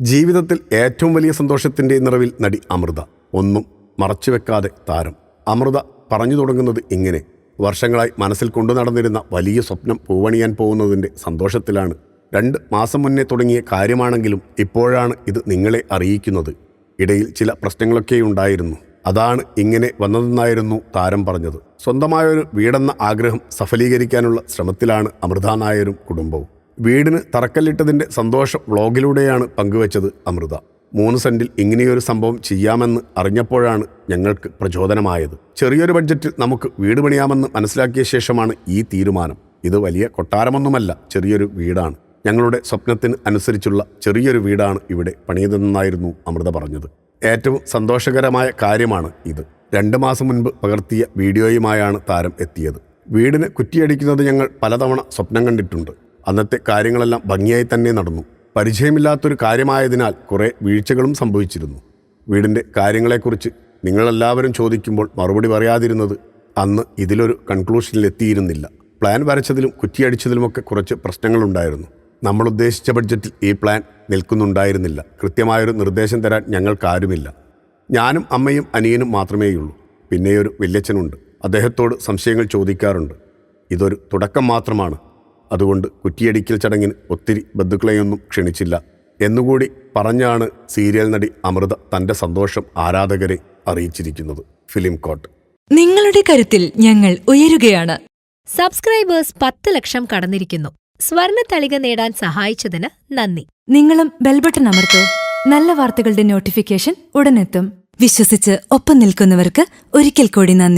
ജീവിതത്തിൽ ഏറ്റവും വലിയ സന്തോഷത്തിന്റെ നിറവിൽ നടി അമൃത. ഒന്നും മറച്ചുവെക്കാതെ താരം. അമൃത പറഞ്ഞു തുടങ്ങുന്നത് ഇങ്ങനെ. വർഷങ്ങളായി മനസ്സിൽ കൊണ്ടു നടന്നിരുന്ന വലിയ സ്വപ്നം പൂവണിയാൻ പോകുന്നതിന്റെ സന്തോഷത്തിലാണ്. രണ്ട് മാസം മുന്നേ തുടങ്ങിയ കാര്യമാണെങ്കിലും ഇപ്പോഴാണ് ഇത് നിങ്ങളെ അറിയിക്കുന്നത്. ഇടയിൽ ചില പ്രശ്നങ്ങളൊക്കെ ഉണ്ടായിരുന്നു. അതാണ് ഇങ്ങനെ വന്നതെന്നായിരുന്നു താരം പറഞ്ഞത്. സ്വന്തമായൊരു വീടെന്ന ആഗ്രഹം സഫലീകരിക്കാനുള്ള ശ്രമത്തിലാണ് അമൃത നായരും കുടുംബവും. വീടിന് തറക്കല്ലിട്ടതിന്റെ സന്തോഷം വ്ളോഗിലൂടെയാണ് പങ്കുവച്ചത് അമൃത. മൂന്ന് സെന്റിൽ ഇങ്ങനെയൊരു സംഭവം ചെയ്യാമെന്ന് അറിഞ്ഞപ്പോഴാണ് ഞങ്ങൾക്ക് പ്രചോദനമായത്. ചെറിയൊരു ബഡ്ജറ്റിൽ നമുക്ക് വീട് പണിയാമെന്ന് മനസ്സിലാക്കിയ ശേഷമാണ് ഈ തീരുമാനം. ഇത് വലിയ കൊട്ടാരമൊന്നുമല്ല ചെറിയൊരു വീടാണ്. ഞങ്ങളുടെ സ്വപ്നത്തിന് അനുസരിച്ചുള്ള ചെറിയൊരു വീടാണ് ഇവിടെ പണിയതെന്നായിരുന്നു അമൃത പറഞ്ഞത്. ഏറ്റവും സന്തോഷകരമായ കാര്യമാണ് ഇത്. രണ്ട് മാസം മുൻപ് പകർത്തിയ വീഡിയോയുമായാണ് താരം എത്തിയത്. വീടിന് കുറ്റിയടിക്കുന്നത് ഞങ്ങൾ പലതവണ സ്വപ്നം കണ്ടിട്ടുണ്ട്. അന്നത്തെ കാര്യങ്ങളെല്ലാം ഭംഗിയായി തന്നെ നടന്നു. പരിചയമില്ലാത്തൊരു കാര്യമായതിനാൽ കുറേ വീഴ്ചകളും സംഭവിച്ചിരുന്നു. വീടിന്റെ കാര്യങ്ങളെക്കുറിച്ച് നിങ്ങളെല്ലാവരും ചോദിക്കുമ്പോൾ മറുപടി പറയാതിരുന്നത് അന്ന് ഇതിലൊരു കൺക്ലൂഷനിലെത്തിയിരുന്നില്ല പ്ലാൻ വരച്ചതിലും കുറ്റിയടിച്ചതിലുമൊക്കെ കുറച്ച് പ്രശ്നങ്ങളുണ്ടായിരുന്നു. നമ്മൾ ഉദ്ദേശിച്ച ബഡ്ജറ്റിൽ ഈ പ്ലാൻ നിൽക്കുന്നുണ്ടായിരുന്നില്ല. കൃത്യമായൊരു നിർദ്ദേശം തരാൻ ഞങ്ങൾക്കാരുമില്ല. ഞാനും അമ്മയും അനിയനും മാത്രമേയുള്ളൂ. പിന്നെയൊരു വല്യച്ഛനുണ്ട്. അദ്ദേഹത്തോട് സംശയങ്ങൾ ചോദിക്കാറുണ്ട്. ഇതൊരു തുടക്കം മാത്രമാണ്. അതുകൊണ്ട് കുറ്റിയടിക്കൽ ചടങ്ങിന് ഒത്തിരി ബന്ധുക്കളെയൊന്നും ക്ഷണിച്ചില്ല. എന്നുകൂടി പറഞ്ഞാണ് സീരിയൽ നടി അമൃത തന്റെ സന്തോഷം ആരാധകരെ അറിയിച്ചിരിക്കുന്നത്. ഫിലിം കോട്ട്. നിങ്ങളുടെ കരുത്തിൽ ഞങ്ങൾ ഉയരുകയാണ്. സബ്സ്ക്രൈബേഴ്സ് പത്ത് ലക്ഷം കടന്നിരിക്കുന്നു. സ്വർണ തളിക നേടാൻ സഹായിച്ചതിന് നന്ദി. നിങ്ങളും ബെൽബട്ടൺ അമർത്തോ. നല്ല വാർത്തകളുടെ നോട്ടിഫിക്കേഷൻ ഉടനെത്തും. വിശ്വസിച്ച് ഒപ്പം നിൽക്കുന്നവർക്ക് ഒരിക്കൽ കൂടി നന്ദി.